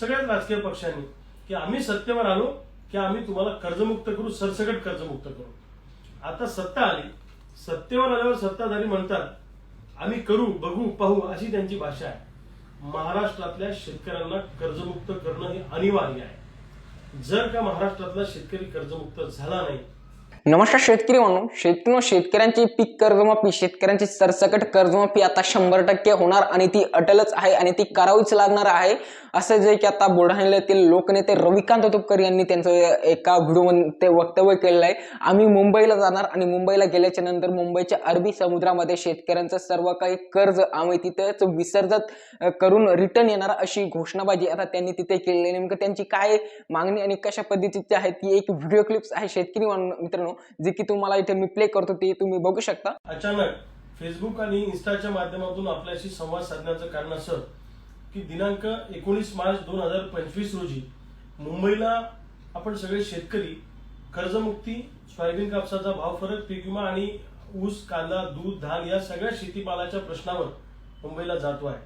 सगळ्याच राजकीय पक्षांनी की आम्ही सत्तेवर आलो की आम्ही तुम्हाला कर्जमुक्त करू सरसकट कर्जमुक्त करू. आता सत्ता आली. सत्तेवर आल्यावर सत्ताधारी म्हणतात आम्ही करू बघू पाहू अशी त्यांची भाषा आहे. महाराष्ट्रातल्या शेतकऱ्यांना कर्जमुक्त करणं हे अनिवार्य आहे. जर का महाराष्ट्रातला शेतकरी कर्जमुक्त झाला नाही नमस्कार शेतकरी म्हणून शेतकरी शेतकऱ्यांची पीक कर्जमाफी शेतकऱ्यांची सरसकट कर्जमाफी आता शंभर टक्के होणार आणि ती अटलच आहे आणि ती करावीच लागणार आहे. असं जे की आता बुलढाण्यातील लोकनेते रविकांत तुपकर यांनी त्यांचं एका व्हिडिओमध्ये ते वक्तव्य केलेलं आहे. आम्ही मुंबईला जाणार आणि मुंबईला गेल्याच्यानंतर मुंबईच्या अरबी समुद्रामध्ये शेतकऱ्यांचं सर्व काही कर्ज आम्ही तिथेच विसर्जत करून रिटर्न येणार अशी घोषणाबाजी आता त्यांनी तिथे केलेली आहे. नेमकं त्यांची काय मागणी आणि कशा पद्धतीची आहे ती एक व्हिडिओ क्लिप्स आहे शेतकरी मित्रांनो जे की तुम्हाला इथे मी प्ले करतो ते तुम्ही बघू शकता. अचानक फेसबुक आणि इन्स्टाच्या माध्यमातून आपल्याशी संवाद साधण्याचं कारण असं की दिनांक एकोणीस मार्च दोन हजार पंचवीस रोजी मुंबईला आपण सगळे शेतकरी कर्जमुक्ती सोयाबीन कापसाचा भाव फरक पीक विमा आणि ऊस कांदा दूध धान या सगळ्या शेतीमालाच्या प्रश्नावर मुंबईला जातो आहे.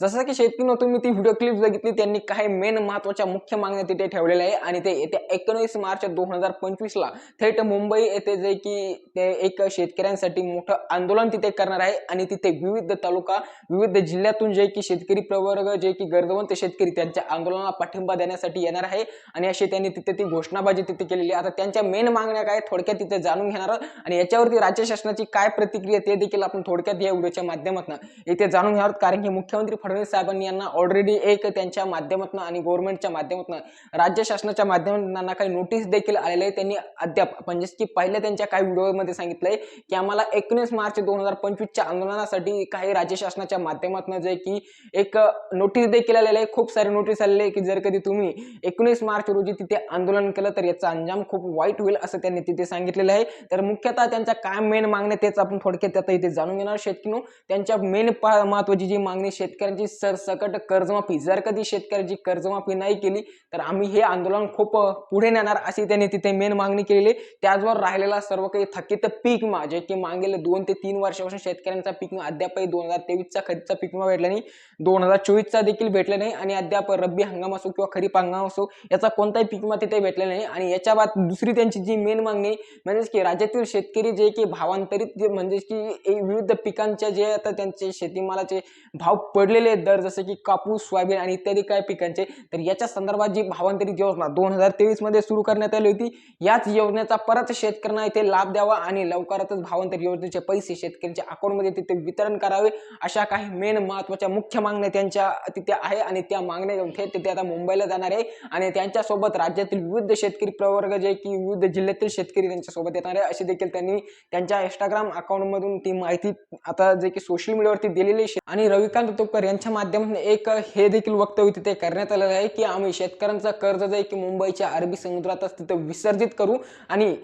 जसं की शेतकरी तुम्ही ती व्हिडिओ क्लिप बघितली त्यांनी काही मेन महत्त्वाच्या मुख्य मागण्या तिथे ठेवलेल्या आहे आणि ते येत्या एकोणीस मार्च दोन हजार पंचवीसला थेट मुंबई येथे जे की ते एक शेतकऱ्यांसाठी मोठं आंदोलन तिथे करणार आहे. आणि तिथे विविध तालुका विविध जिल्ह्यातून जे की शेतकरी प्रवर्ग जे की गर्दवंत शेतकरी त्यांच्या आंदोलनाला पाठिंबा देण्यासाठी येणार आहे. आणि अशी त्यांनी तिथे ती घोषणाबाजी तिथे केलेली आहे. आता त्यांच्या मेन मागण्या काय थोडक्यात तिथे जाणून घेणार आणि याच्यावरती राज्य शासनाची काय प्रतिक्रिया ते देखील आपण थोडक्यात या व्हिडिओच्या माध्यमातून इथे जाणून घेणार कारण की मुख्यमंत्री फडणवीस साहेबांनी यांना ऑलरेडी एक त्यांच्या माध्यमातून आणि गव्हर्नमेंटच्या माध्यमातून राज्य शासनाच्या माध्यमातून काही नोटीस देखील आलेले आहे त्यांनी अद्याप म्हणजे की पहिल्या त्यांच्या काही व्हिडिओमध्ये सांगितलंय की आम्हाला एकोणीस मार्च दोन हजार पंचवीसच्या आंदोलनासाठी काही राज्य शासनाच्या माध्यमातून जे की एक नोटीस देखील आलेलं आहे. खूप सारे नोटीस आलेले आहे की जर कधी तुम्ही एकोणीस मार्च रोजी तिथे आंदोलन केलं तर याचा अंजाम खूप वाईट होईल असं त्यांनी तिथे सांगितलेलं आहे. तर मुख्यतः त्यांच्या काय मेन मागण्या तेच आपण थोडक्यात आता इथे जाणून घेणार. शेतकरी त्यांच्या मेन महत्वाची जी मागणी शेतकऱ्यांची सरसकट कर्जमाफी जर कधी शेतकऱ्याची कर्जमाफी नाही केली तर आम्ही हे आंदोलन खूप पुढे नेणार अशी त्यांनी तिथे मेन मागणी केलेली त्याचबरोबर राहिलेला सर्व काही थकीत पीक विमा जे की मागेल दोन ते तीन वर्षापासून शेतकऱ्यांचा पीक विमा अद्यापही दोन हजार तेवीसचा खरीपचा पीक विमा भेटला नाही. दोन हजार चोवीसचा देखील भेटला नाही आणि अद्याप रब्बी हंगाम असो किंवा खरीप हंगाम असो याचा कोणताही पीक विमा तिथे भेटला नाही. आणि याच्या बाद दुसरी त्यांची जी मेन मागणी म्हणजेच की राज्यातील शेतकरी जे की भावांतरित जे की विविध पिकांच्या जे आता त्यांचे शेतीमालाचे भाव पडलेले आहेत. दर जसे की कापूस सोयाबीन आणि इत्यादी काय पिकांचे. तर याच्या संदर्भात जी भावांतरित योजना दोन हजार तेवीसमध्ये सुरू करण्यात आली होती याच योजनेचा परत शेतकऱ्यांना इथे लाभ द्यावा आणि लवकरातच भावांतर योजनेचे पैसे शेतकऱ्यांच्या अकाउंटमध्ये तिथे वितरण करावे अशा काही मेन महत्त्वाच्या मुख्य मागण्या त्यांच्या तिथे आहे आणि त्या मागण्या घेऊन थेट तिथे आता मुंबईला जाणार आहे. आणि त्यांच्यासोबत राज्यातील विविध शेतकरी प्रवर्ग जे की विविध जिल्ह्यातील शेतकरी त्यांच्यासोबत येणार आहे अशी देखील त्यांनी त्यांच्या इंस्टाग्राम अकाउंटमधून ती माहिती आता जे की सोशल मीडियावरती दिलेली आणि रविकांत तुपकर यांच्या माध्यमातून एक हे देखील वक्तव्य तिथे करण्यात आलेलं आहे की आम्ही शेतकऱ्यांचं कर्ज जे आहे की मुंबईच्या अरबी समुद्रातच तिथं विसर्जित करू आणि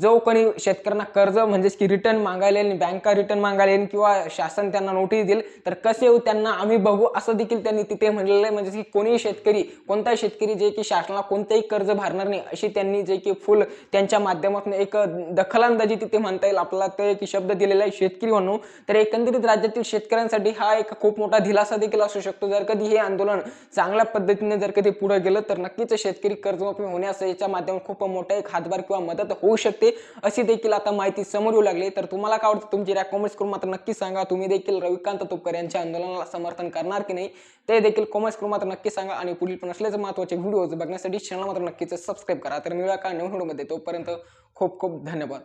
जो कोणी शेतकऱ्यांना कर्ज म्हणजेच की रिटर्न मागायला येईल बँका रिटर्न मागायला येईल किंवा शासन त्यांना नोटीस देईल तर कसे येऊ त्यांना आम्ही बघू असं देखील त्यांनी तिथे म्हणलेलं आहे. म्हणजे की कोणीही शेतकरी कोणताही शेतकरी जे की शासनाला कोणतंही कर्ज भरणार नाही अशी त्यांनी जे की फुल त्यांच्या माध्यमातून एक दखलंदाजी तिथे म्हणता येईल. आपला ते एक शब्द दिलेला आहे शेतकरी म्हणून. तर एकंदरीत राज्यातील शेतकऱ्यांसाठी हा एक खूप मोठा दिलासा देखील असू शकतो. जर कधी हे आंदोलन चांगल्या पद्धतीने जर कधी पुढे गेलं तर नक्कीच शेतकरी कर्जमाफी होण्यास याच्या माध्यमातून खूप मोठा एक हातभार किंवा मदत होऊ शकते अशी देखील आता माहिती समोर येऊ लागली. तर तुम्हाला काय वाटतं? तुमची कॉमेंट्स करून मात्र नक्की सांगा. तुम्ही देखील रविकांत तुपकर यांच्या आंदोलनाला समर्थन करणार की नाही ते देखील कॉमेंट्स करून मात्र नक्की सांगा. आणि पुढील पण असलेच महत्त्वाचे व्हिडिओज बघण्यासाठी चॅनल मात्र नक्कीच सबस्क्राईब करा. तर मिळा का नवीन व्हिडिओमध्ये तोपर्यंत खूप खूप धन्यवाद.